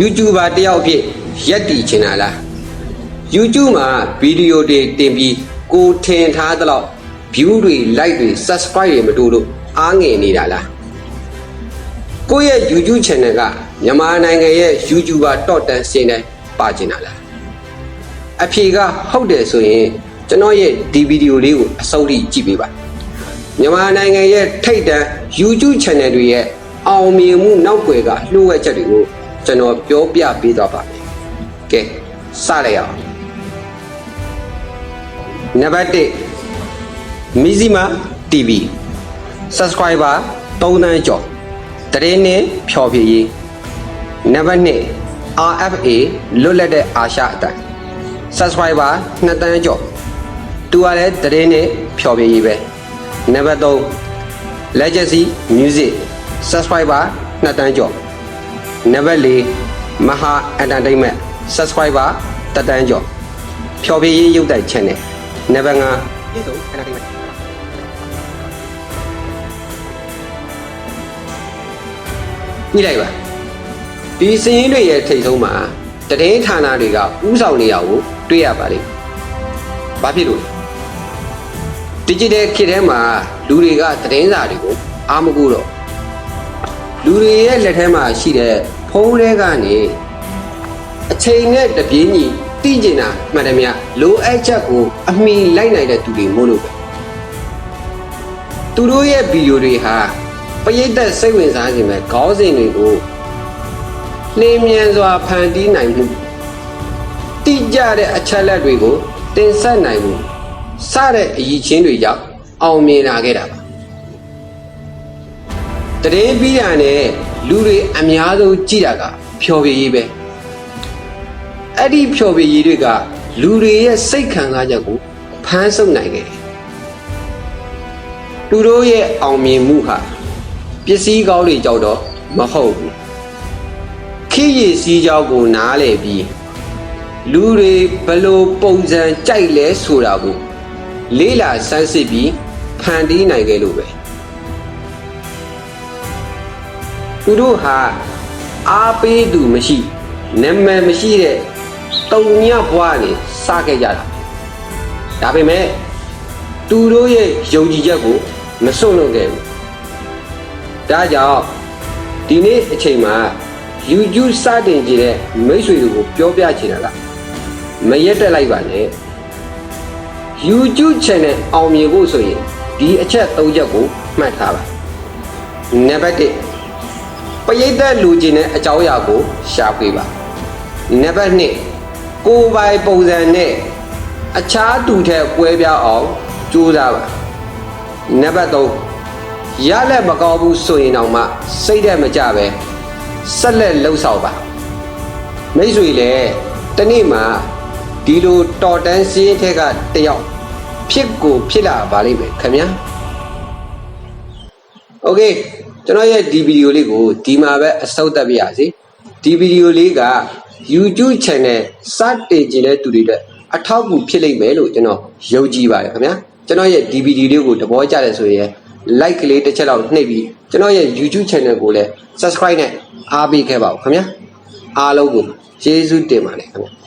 YouTuber တယောက်အဖြစ်ရက်တည်ချင်တာလား YouTube မှာဗီဒီယိုတွေတင်ပြီးကိုထင်ထားသလောက် view တွေ like တွေ subscribe တွေမတိုးလို့အားငယ်နေတာလားကိုယ့်ရဲ့ YouTube channel ကမြန်မာနိုင်ငံရဲ့ YouTuber top 10စင်တိုင်းပါကျင်တာလားအဖြေကဟုတ်တယ်ဆိုရင်ကျွန်တော်ရဲ့ဒီဗီဒီယိုလေးကိုအဆုံးထိကြည့်ပေးပါမြန်မာနိုင်ငံရဲ့ထိတ်တန်း YouTube channel တွေရဲ့အောင်မြင်မှုနောက်ွယ်ကလှုပ်ဝက်ချက်တွေကို ကျွန်တော်ပြောပြပေးသွားပါမယ်ကဲစလိုက်အောင်နံပါတ်1မီဇီမာ TV subscriber 3တန်းကျော်တရင်နဲ့ဖြော်ပြရေးနံပါတ်2 RFA လွတ်လပ်တဲ့အာရှအတိုင်း subscriber 2တန်းကျော်သူကလည်းတရင်နဲ့ဖြော်ပြရေးပဲနံပါတ်3 Legacy Music subscriber 2တန်းကျော် နံပါတ်4 Maha Entertainment subscriber 1တန်းကျော်ဖြော်ပြရေးရုပ်သံ channel နံပါတ်5ပြည်စုံ entertainment ကြည့်လိုက်ပါဒီစည်ရင်းတွေရဲ့ထိတ်ဆုံးမှာတည်င်းဌာနတွေကဥဆောင်နေရကိုတွေ့ရပါလိမ့်ဘာဖြစ်လို့ဒီဂျစ်တယ်ခေတ်ထဲမှာလူတွေကတည်င်းစာတွေကိုအားမကူတော့လူတွေရဲ့လက်ထဲမှာရှိတဲ့ဖုန်း ထဲကနေအချိန်နဲ့တပြေးညီသိကျင်တာမှန်တယ်မြလိုအပ်ချက်ကိုအမိလိုက်နိုင်တဲ့သူတွေမို့လို့ပဲသူတို့ရဲ့ဗီဒီယိုတွေဟာပရိသတ်စိတ်ဝင်စားခြင်းပဲခေါင်းစဉ်တွေကိုလင်းမြန်စွာဖန်တီးနိုင်မှုတိကျတဲ့အချက်လက်တွေကိုတင်ဆက်နိုင်မှုစတဲ့အရည်ချင်းတွေကြောင့်အောင်မြင်လာခဲ့တာပါ တရင်ပြီးတာနဲ့လူတွေအများဆုံးကြည့်တာကဖြော်ပြရေးပဲအဲ့ဒီဖြော်ပြရေးတွေကလူတွေရဲ့စိတ်ခံစားချက်ကိုဖမ်းဆုပ်နိုင်ခဲ့တယ်။သူတို့ရဲ့အောင်မြင်မှုဟာပစ္စည်းကောင်းတွေကြောင့်တော့မဟုတ်ဘူး။ခေရည်စည်းကြောင်းကိုနားလည်ပြီးလူတွေဘလို့ပုံစံကြိုက်လဲဆိုတာကိုလေးလာစမ်းစစ်ပြီးဖန်တီးနိုင်ခဲ့လို့ပဲ။ သူတို့ဟာအားပေးသူမရှိနာမည်မရှိတဲ့တုံညဘွားနေစခဲ့ကြတာဒါပေမဲ့သူတို့ရဲ့ယုံကြည်ချက်ကိုမစွန့်လွတ်ခဲ့ဘူးဒါကြောင့်ဒီနေ့အချိန်မှာ YouTube စတင်ကြည့်တဲ့မိတ်ဆွေတွေကိုပြောပြချင်တာကမရက်တက်လိုက်ပါနဲ့ YouTube channel အောင်မြင်ဖို့ဆိုရင်ဒီအချက်၃ချက်ကိုမှတ်ထားပါနံပါတ်1 ပရိသတ်လူကျင်တဲ့အကြောင်းအရာကိုရှာဖွေပါနံပါတ်2ကိုယ်ပိုင်ပုံစံနဲ့အခြားသူထက်ကွဲပြားအောင်ကြိုးစားပါနံပါတ်3ရလက်မကောင်းဘူးဆိုရင်တော့မှစိတ်သက်မကြပဲဆက်လက်လှုပ်ဆောင်ပါမိတ်ဆွေလည်းတနေ့မှာဒီလိုတော်တန်းစင်းထက်ကတယောက်ဖြစ်ကိုဖြစ်လာပါလိမ့်မယ်ခင်ဗျာโอเค ကျွန်တော်ရဲ့ဒီဗီဒီယိုလေးကိုဒီမှာပဲအဆုံးသတ်ပြရစီဒီဗီဒီယိုလေးက YouTube channel စတင်ကြည့်တဲ့သူတွေအတွက်အထောက်အကူဖြစ်လိမ့်မယ်လို့ကျွန်တော်ယုံကြည်ပါတယ်ခင်ဗျာကျွန်တော်ရဲ့ဒီဗီဒီယိုလေးကိုသဘောကျတယ်ဆိုရင် like ကလေးတစ်ချက်လောက်နှိပ်ပြီးကျွန်တော်ရဲ့ YouTube channel ကိုလည်း subscribe နဲ့အားပေးခဲ့ပါဦးခင်ဗျာအားလုံးကိုကျေးဇူးတင်ပါတယ်ခင်ဗျာ